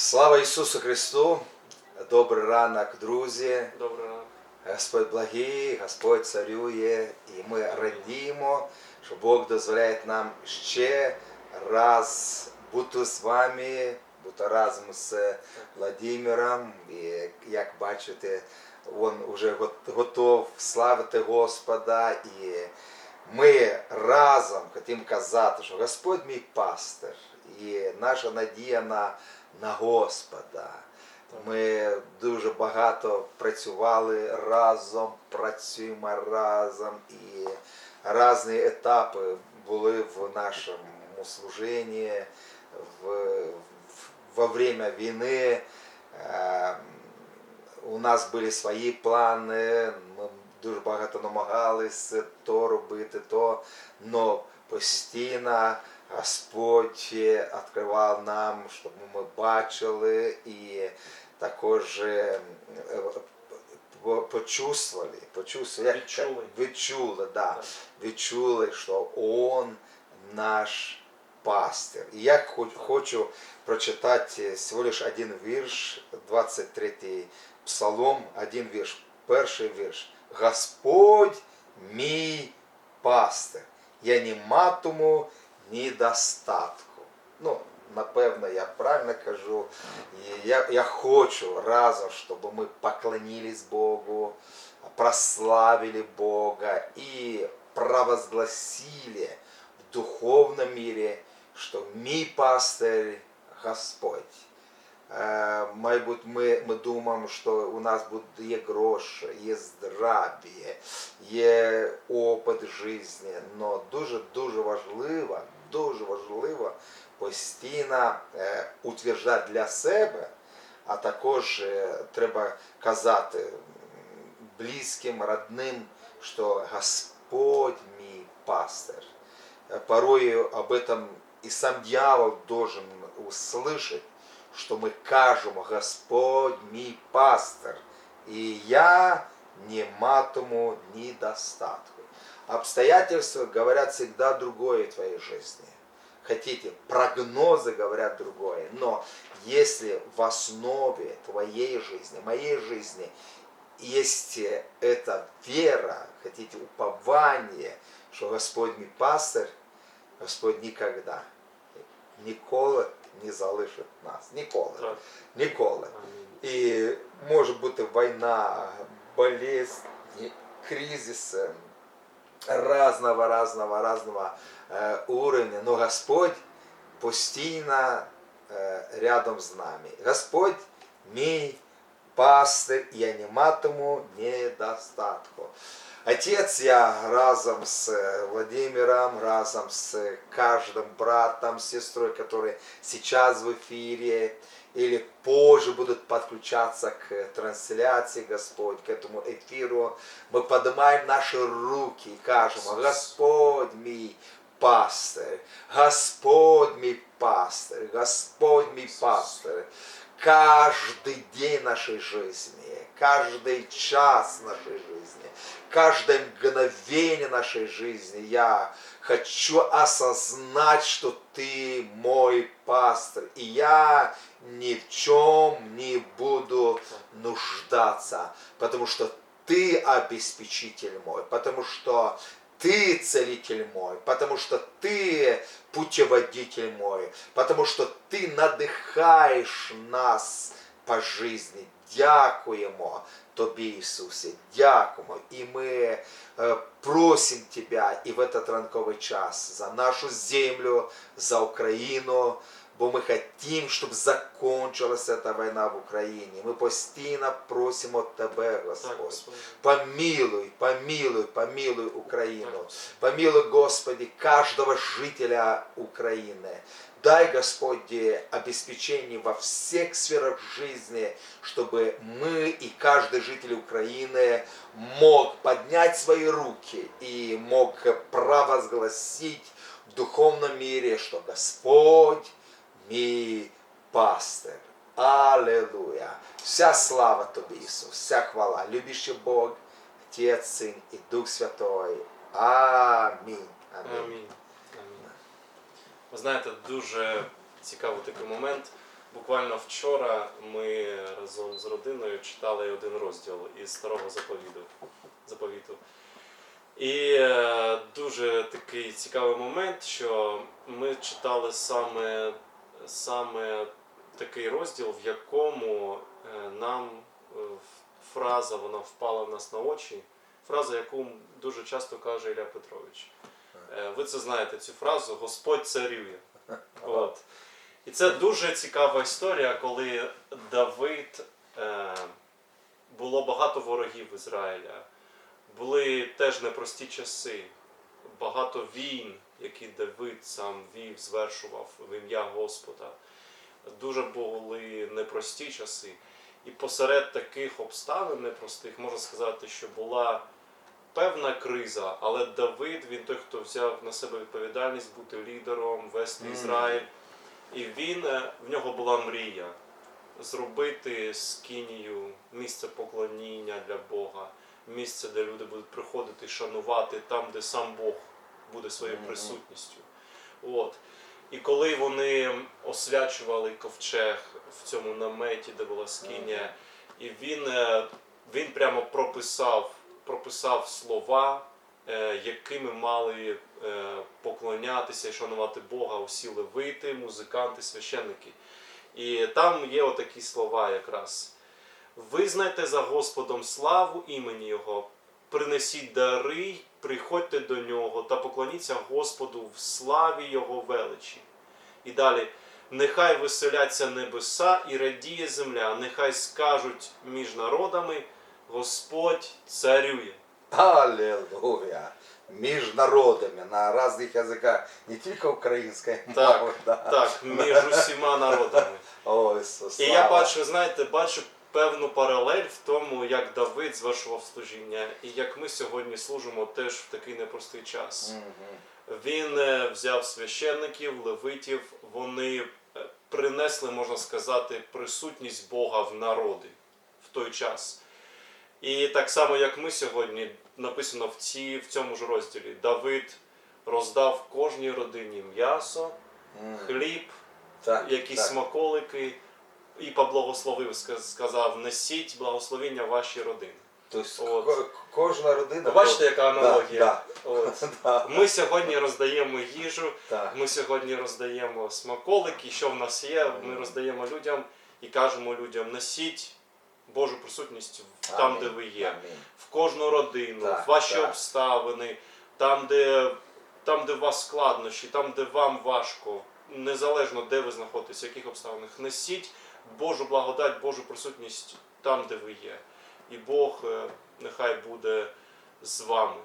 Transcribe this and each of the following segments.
Слава Ісусу Христу! Добрий ранок, друзі! Добрий ранок. Господь благий, Господь царює, і ми радіємо, що Бог дозволяє нам ще раз бути з вами, бути разом з Владимиром. І як бачите, він вже готов славити Господа. І ми разом хотімо казати, що Господь мій пастир, і наша надія на, на Господа. Ми дуже багато працювали разом, працюємо разом і різні етапи були в нашому служенні в, во время війни. Е, У нас були свої плани, ми дуже багато намагалися то робити, то, але постійно Господь відкривав нам, щоб ми бачили і також е, е, по- почувствовали, почувствовали, Відчули. відчули, да, Так. відчули, що Он наш пастир. І я хочу прочитати всього лиш один вірш, 23 псалом, один вірш, перший вірш. Господь мій пастир, я не матиму недостатку. Ну, напевно, я правильно кажу. І я, я хочу разом, щоб ми поклонились Богу, прославили Бога и провозгласили в духовном мире, что мій пастырь Господь. Е, Мабуть, ми, ми думаємо, що у нас буде є гроші, є здрав'я, є опит життя, але дуже-дуже важливо, дуже важливо постійно е, утверждати для себе, а також е, треба казати м, близьким, родним, що Господь мій пастир. Э, Порой об этом и сам дьявол должен услышать, что мы кажем, Господь мій пастир, и я не матиму недостатку. Обстоятельства говорят всегда другое в твоей жизни. Хотите, прогнозы говорят другое, но если в основе твоей жизни, моей жизни есть эта вера, хотите, упование, что Господь мій пастир, Господь никогда, ніколи не залишить нас. Ніколи. Так. Ніколи. Амінь. І може бути війна, болезнь, кризиси разного, разного, разного е, уровня, но Господь постійно е, рядом з нами. Господь мій пастир, і я не матиму недостатку. Отец, я разом с Владимиром, разом с каждым братом, сестрой, которые сейчас в эфире или позже будут подключаться к трансляции, Господь, к этому эфиру, мы поднимаем наши руки и кажем, Господь мій пастир, Господь мій пастир, Господь мій пастир, каждый день нашей жизни, каждый час нашей жизни, каждое мгновение нашей жизни я хочу осознать, что Ты мой пастор, и я ни в чем не буду нуждаться, потому что Ты обеспечитель мой, потому что ты целитель мой, потому что ты путеводитель мой, потому что ты надихаєш нас по жизни. Дякуємо Тобі, Ісусе, дякуємо. І ми е, просимо Тебе і в этот ранковий час за нашу землю, за Україну, бо ми хотим, щоб закончилася ця війна в Україні. Ми постійно просимо Тебе, Так, Господь. Господи. Помилуй, помилуй, помилуй Так, Украину. Господи. Помилуй, Господи, каждого жителя Украины. Дай, Господи, обеспечение во всех сферах жизни, чтобы мы и каждый житель Украины мог поднять свои руки и мог провозгласить в духовном мире, что Господь мій пастир. Аллилуйя. Вся слава Тобі, Ісус, вся хвала. Любящий Бог, Отець, Син і Дух Святой. Амінь. Амінь. Амінь. Амінь. Ви знаєте, дуже цікавий такий момент. Буквально вчора ми разом з родиною читали один розділ із старого заповіту. заповіту. І е, дуже такий цікавий момент, що ми читали саме, саме такий розділ, в якому е, нам е, фраза вона впала в нас на очі. Фраза, яку дуже часто каже Ілля Петрович. Е, Ви це знаєте цю фразу Господь царює. От. І це дуже цікава історія, коли Давид було багато ворогів Ізраїля, були теж непрості часи, багато війн, які Давид сам вів, звершував в ім'я Господа. Дуже були непрості часи. І посеред таких обставин непростих можна сказати, що була певна криза, але Давид, він той, хто взяв на себе відповідальність бути лідером, вести Ізраїль. І він, е, в нього була мрія зробити скинію місце поклоніння для Бога, місце, де люди будуть приходити, шанувати, там, де сам Бог буде своєю присутністю. От. І коли вони освячували ковчег в цьому наметі, де була скиня, і він, е, він прямо прописав, прописав слова, е, якими мали е, поклонятися і шанувати Бога усі левити, музиканти, священники. І там є отакі слова якраз. Визнайте за Господом славу імені Його, принесіть дари, приходьте до нього та поклоніться Господу в славі Його величі. І далі. Нехай веселяться небеса і радіє земля, нехай скажуть між народами, Господь царює. Аллилуйя. Между народами на разных языках, не только украинская Так, мова, да. Так, між усіма народами. Ой, Ісус, І я бачу, знаєте, бачу певну паралель в тому, як Давид звершував служіння, і як ми сьогодні служимо теж в такий непростий час. Він е, взяв священників, левитів, вони е, принесли, можна сказати, присутність Бога в народи в той час. І так само, як ми сьогодні, написано в, ці, в цьому ж розділі, Давид роздав кожній родині м'ясо, хліб, Так, якісь так. смаколики, і поблагословив, ска- сказав: несіть благословіння вашій родині. Тобто От. кожна родина. Бачите, яка аналогія? Да, От. да, Ми сьогодні роздаємо їжу, ми сьогодні роздаємо смаколики, що в нас є, ми роздаємо людям і кажемо людям: несіть Божу присутність там, Амінь, де ви є, амінь. в кожну родину, Так, в ваші так. обставини, там, де, там, де у вас складнощі, там, де вам важко, незалежно де ви знаходитесь, в яких обставинах, несіть Божу благодать, Божу присутність там, де ви є. І Бог е, нехай буде з вами.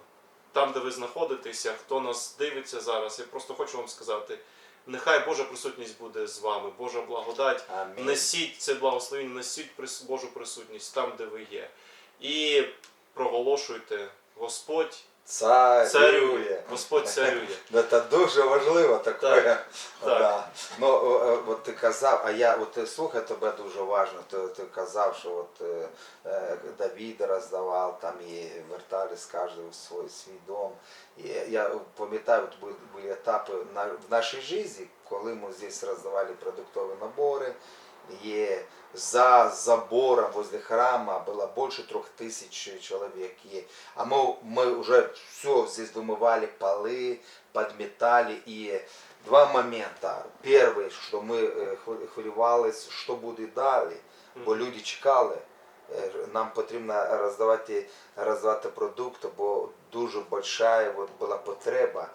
Там, де ви знаходитеся, хто нас дивиться зараз, я просто хочу вам сказати, нехай Божа присутність буде з вами, Божа благодать. Амінь. Несіть це благословення, несіть Божу присутність там, де ви є. І проголошуйте, Господь Царює. царює. Господь царює. Це дуже важливо таке. Так, так. Да. Ну, от ти казав, а я от е, слухай тебе дуже важливо. Ти, ти казав, що от е, е, Давід роздавав там і вертались кожен в свій свій дом. І я пам'ятаю, от були, були етапи на, в нашій житті, коли ми здесь роздавали продуктові набори. И за забором возле храма было больше трех тысяч человек. И, а мы, мы уже все здесь вымывали полы, подметали. И два момента. Первый, что мы э, хвилю- хвилювались, що буде далі, бо люди чекали. Е, Нам потрібно роздавати, роздавати продукти, бо дуже большая вот була потреба.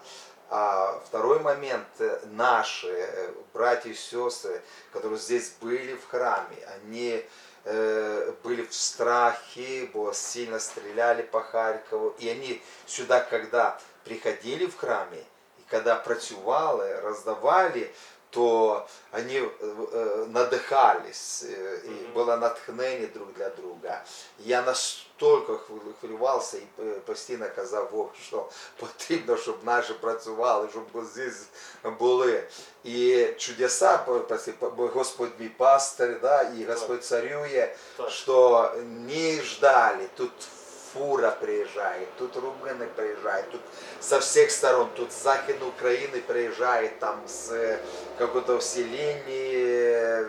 А второй момент, э, наши э, братья и сестры, которые здесь были в храме, они э, были в страхе, бо сильно стреляли по Харькову. И они сюда, когда приходили в храме, и когда працювали, роздавали, то они э, э, надихались, э, и Мгм. было натхнение друг для друга. Я настолько хвилю- хвилювався і е, постійно казав, Бог, що потрібно, щоб наші працювали, щоб здесь були. І чудеса, по- по- бо Господь мій пастир, да, і Господь царює, Так. что не ждали, тут фура приезжает, тут румыны приезжают, тут со всех сторон, тут с Західної України приезжает, там с э, какого-то вселения,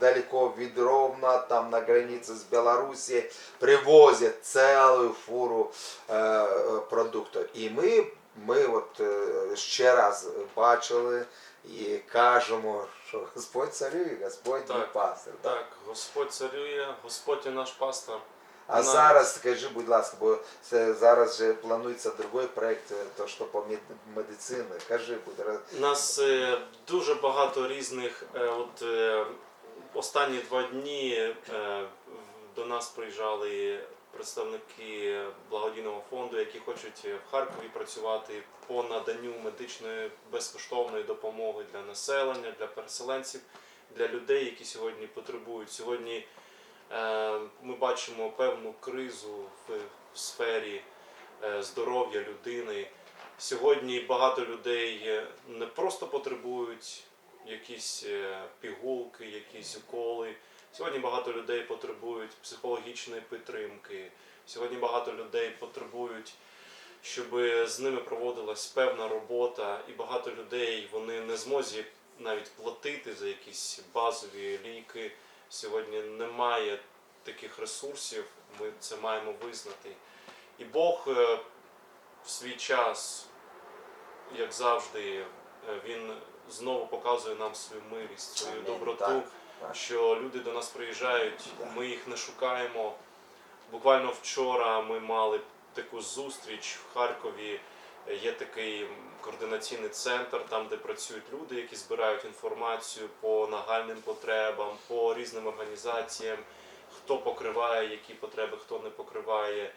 далеко від Ровно, там на границе с Белоруссией, привозят целую фуру е, е, продукту. І ми, ми от е, ще раз бачили і кажемо, що Господь царює, Господь Так, мій пастир. Так, Господь царює, Господь є наш пастор. А зараз скажи, будь ласка, бо це зараз же планується другий проект, е, то що по медицині. Кажи, будь ласка. У нас е, дуже багато різних. е, от е, останні два дні е, до нас приїжджали представники благодійного фонду, які хочуть в Харкові працювати по наданню медичної безкоштовної допомоги для населення, для переселенців, для людей, які сьогодні потребують. Сьогодні ми бачимо певну кризу в, сфері е, здоров'я людини. Сьогодні багато людей е, не просто потребують якісь е, пігулки, якісь уколи. Сьогодні багато людей потребують психологічної підтримки. Сьогодні багато людей потребують, щоб з ними проводилась певна робота, і багато людей вони не змозі навіть платити за якісь базові ліки. Сьогодні немає таких ресурсів. Ми це маємо визнати. І Бог е, в свій час як завжди, е, він знову показує нам свою милість, свою доброту, що люди до нас приїжджають, ми їх не шукаємо. Буквально вчора ми мали таку зустріч в Харкові. Є такий координаційний центр, там де працюють люди, які збирають інформацію по нагальним потребам, по різним організаціям, хто покриває які потреби, хто не покриває.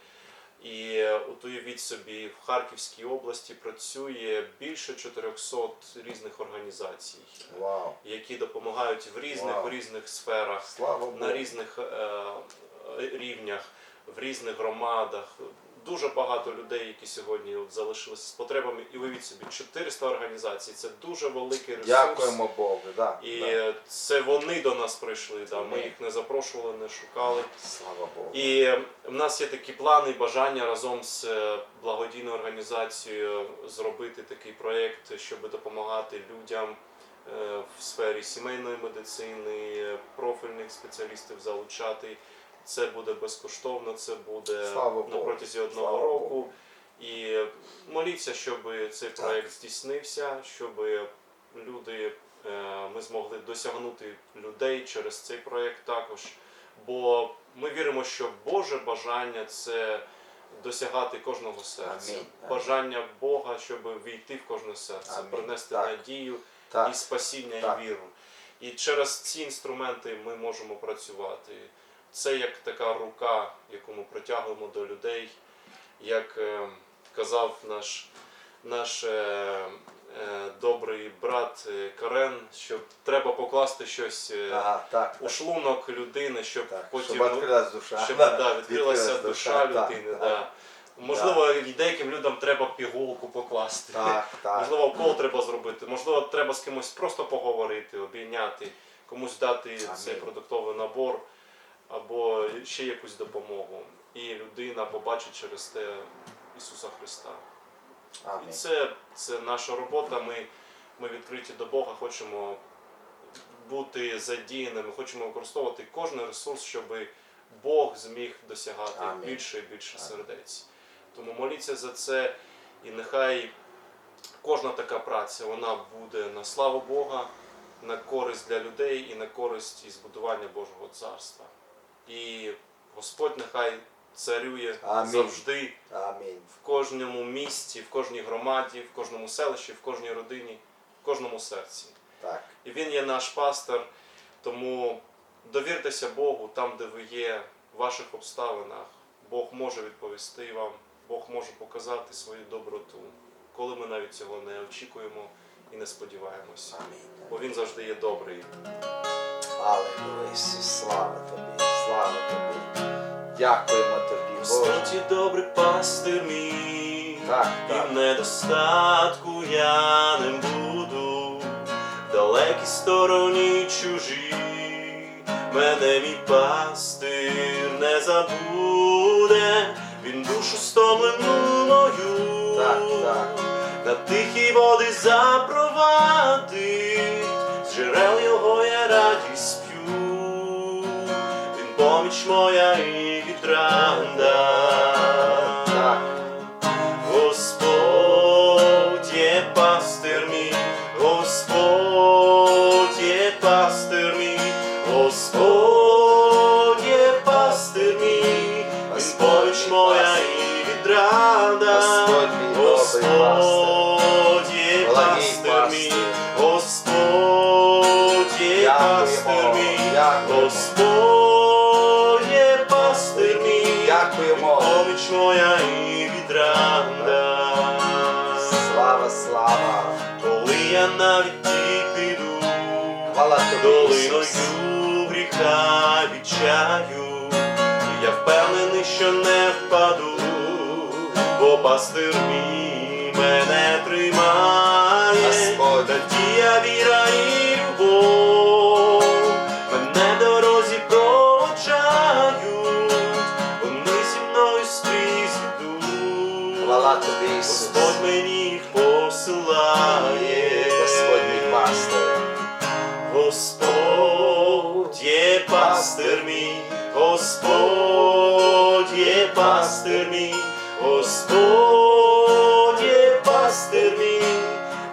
І от уявіть собі, в Харківській області працює більше 400 різних організацій, Вау. які допомагають в різних в різних сферах, Слава Богу. на різних е, рівнях, в різних громадах. Дуже багато людей, які сьогодні залишилися з потребами. І уявіть собі, 400 організацій це дуже великий ресурс. Дякуємо Богу. Да, І да. це вони до нас прийшли. Да. Ми їх не запрошували, не шукали. Слава Богу. І в нас є такі плани, і бажання разом з е, благодійною організацією зробити такий проєкт, щоб допомагати людям е, в сфері сімейної медицини, профільних спеціалістів залучати. Це буде безкоштовно, це буде на протязі одного Слава року. Богу. І моліться, щоб цей Так. проєкт здійснився, щоб люди е, ми змогли досягнути людей через цей проєкт також. Бо ми віримо, що Боже бажання це досягати кожного серця. Амінь. Бажання Бога, щоб війти в кожне серце, Амінь. принести Так. надію Так. і спасіння, Так. і віру. І через ці інструменти ми можемо працювати. Це як така рука, яку ми протягуємо до людей, як е, казав наш, наш е, е, добрий брат Карен, що треба покласти щось Ага, так. у шлунок людини, щоб так. потім Щоб відкрилась душа. щоб Да, да, відкрилася відкрилась душа так, людини. так. Да. Можливо, і деяким людям треба пігулку покласти. Так, так. Можливо, укол треба зробити, можливо, треба з кимось просто поговорити, обійняти, комусь дати цей продуктовий набор або ще якусь допомогу. І людина побачить через те Ісуса Христа. І це, це наша робота. Ми, ми відкриті до Бога, хочемо бути задіяними, хочемо використовувати кожен ресурс, щоб Бог зміг досягати Амінь. більше і більше Амінь. сердець. Тому моліться за це, і нехай кожна така праця вона буде на славу Бога, на користь для людей і на користь і збудування Божого царства. І Господь нехай царює Амінь. завжди Амінь. в кожному місті, в кожній громаді, в кожному селищі, в кожній родині, в кожному серці. Так. І він є наш пастор, тому довіртеся Богу там, де ви є, в ваших обставинах. Бог може відповісти вам, Бог може показати свою доброту, коли ми навіть цього не очікуємо і не сподіваємося. Амінь. Бо він завжди є добрий. Ісус, слава тобі, слава тобі. Дякуємо тобі, Боже. Господь є добрий пастир мій. Так, І в недостатку я не буду, в далекій стороні чужі, мене мій пастир не забуде, він душу стомлену мою, Так, так. на тихі води запровадить, з джерел його moja e dranda. Відчаю, я впевнений, що не впаду, бо пастир мій мене тримає, Господь є пастир мій, Господь є пастир мій,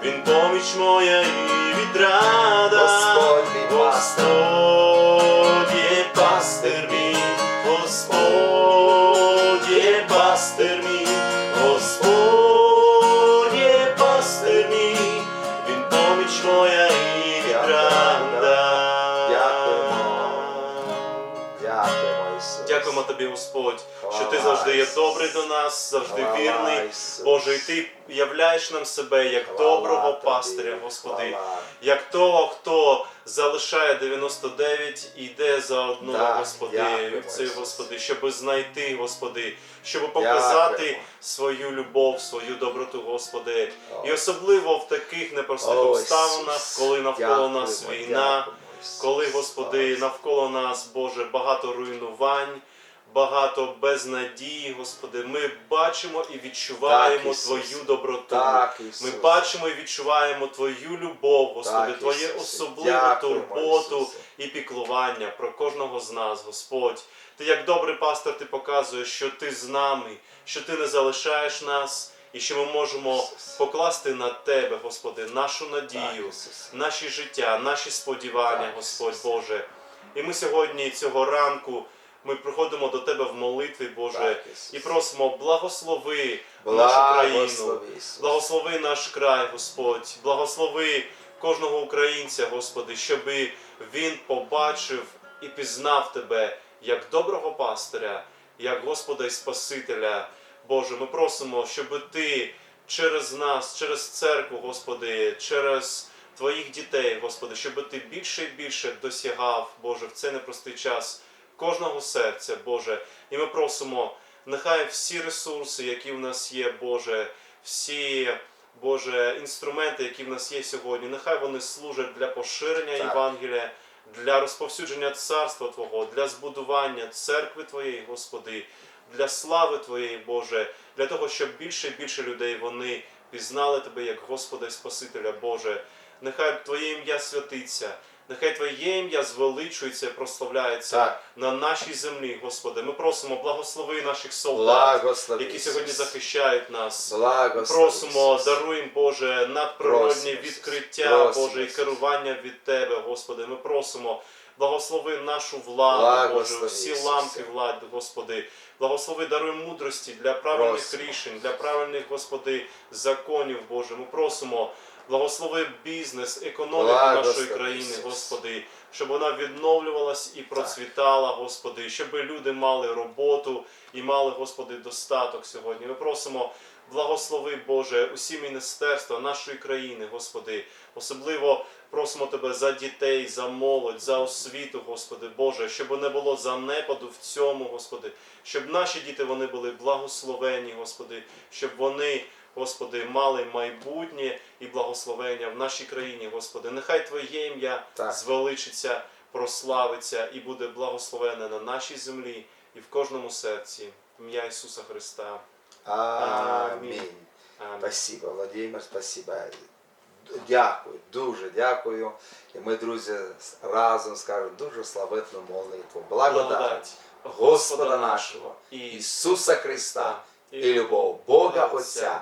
Він поміч моя і відрада. Господь мій пастир. Господь Добрий до нас, завжди вірний. Боже, і ти являєш нам себе як доброго пастиря, Господи, як того, хто залишає 99 і йде за одного, Господи, Ісус. Господи, щоб знайти, Господи, щоб показати свою любов, свою доброту, Господи. І особливо в таких непростих обставинах, коли навколо нас війна. Коли, Господи, навколо нас, Боже, багато руйнувань, багато безнадії, Господи, ми бачимо і відчуваємо Так, Твою доброту. Так, Ми бачимо і відчуваємо Твою любов, Господи, Так, Твоє особливу турботу Ісусе. і піклування про кожного з нас, Господь. Ти як добрий пастор, ти показуєш, що ти з нами, що ти не залишаєш нас, і що ми можемо покласти на Тебе, Господи, нашу надію наші життя, наші сподівання, Господь Боже. І ми сьогодні, цього ранку, ми приходимо до Тебе в молитві, Боже, Так, і просимо, благослови нашу країну, Благослови, Ісус. благослови наш край, Господь, благослови кожного українця, Господи, щоб він побачив і пізнав Тебе як доброго пастиря, як Господа і Спасителя. Боже, ми просимо, щоб Ти через нас, через церкву, Господи, через Твоїх дітей, Господи, щоб Ти більше і більше досягав, Боже, в цей непростий час кожного серця, Боже. І ми просимо, нехай всі ресурси, які в нас є, Боже, всі. Боже, інструменти, які в нас є сьогодні, нехай вони служать для поширення Так. Євангелія, для розповсюдження царства Твого, для збудування церкви Твоєї, Господи, для слави Твоєї, Боже, для того, щоб більше і більше людей вони пізнали Тебе як Господа і Спасителя, Боже. Нехай Твоє ім'я святиться, нехай Твоє ім'я звеличується і прославляється Так. на нашій землі, Господи. Ми просимо, благослови наших солдат, Благослови, які сьогодні захищають нас. Благослови, Просимо, Ісус. даруємо, Боже, надприродні відкриття, Просимо, Боже, і керування від Тебе, Господи. Ми просимо, благослови нашу владу, Благослови, Боже, всі Ісусе. ламки влади, Господи. Благослови, даруй мудрості для правильних Просимо. рішень, для правильних, Господи, законів, Боже. Ми просимо, благослови бізнес, економіку нашої країни, Господи, щоб вона відновлювалась і процвітала, Господи, щоб люди мали роботу і мали, Господи, достаток сьогодні. Ми просимо, благослови, Боже, усі міністерства нашої країни, Господи. Особливо просимо Тебе за дітей, за молодь, за освіту, Господи, Боже, щоб не було занепаду в цьому, Господи, щоб наші діти вони були благословені, Господи, щоб вони. Господи, мали майбутнє і благословення в нашій країні, Господи. Нехай Твоє ім'я Так. звеличиться, прославиться і буде благословене на нашій землі і в кожному серці. Ім'я Ісуса Христа. Амінь. Спасибо, Владимир, спасибо. Дякую, дуже дякую. І ми, друзі, разом скажемо дуже славетну молитву. Благодать Благодать Господа нашого, Ісуса Христа, і любов Бога Отця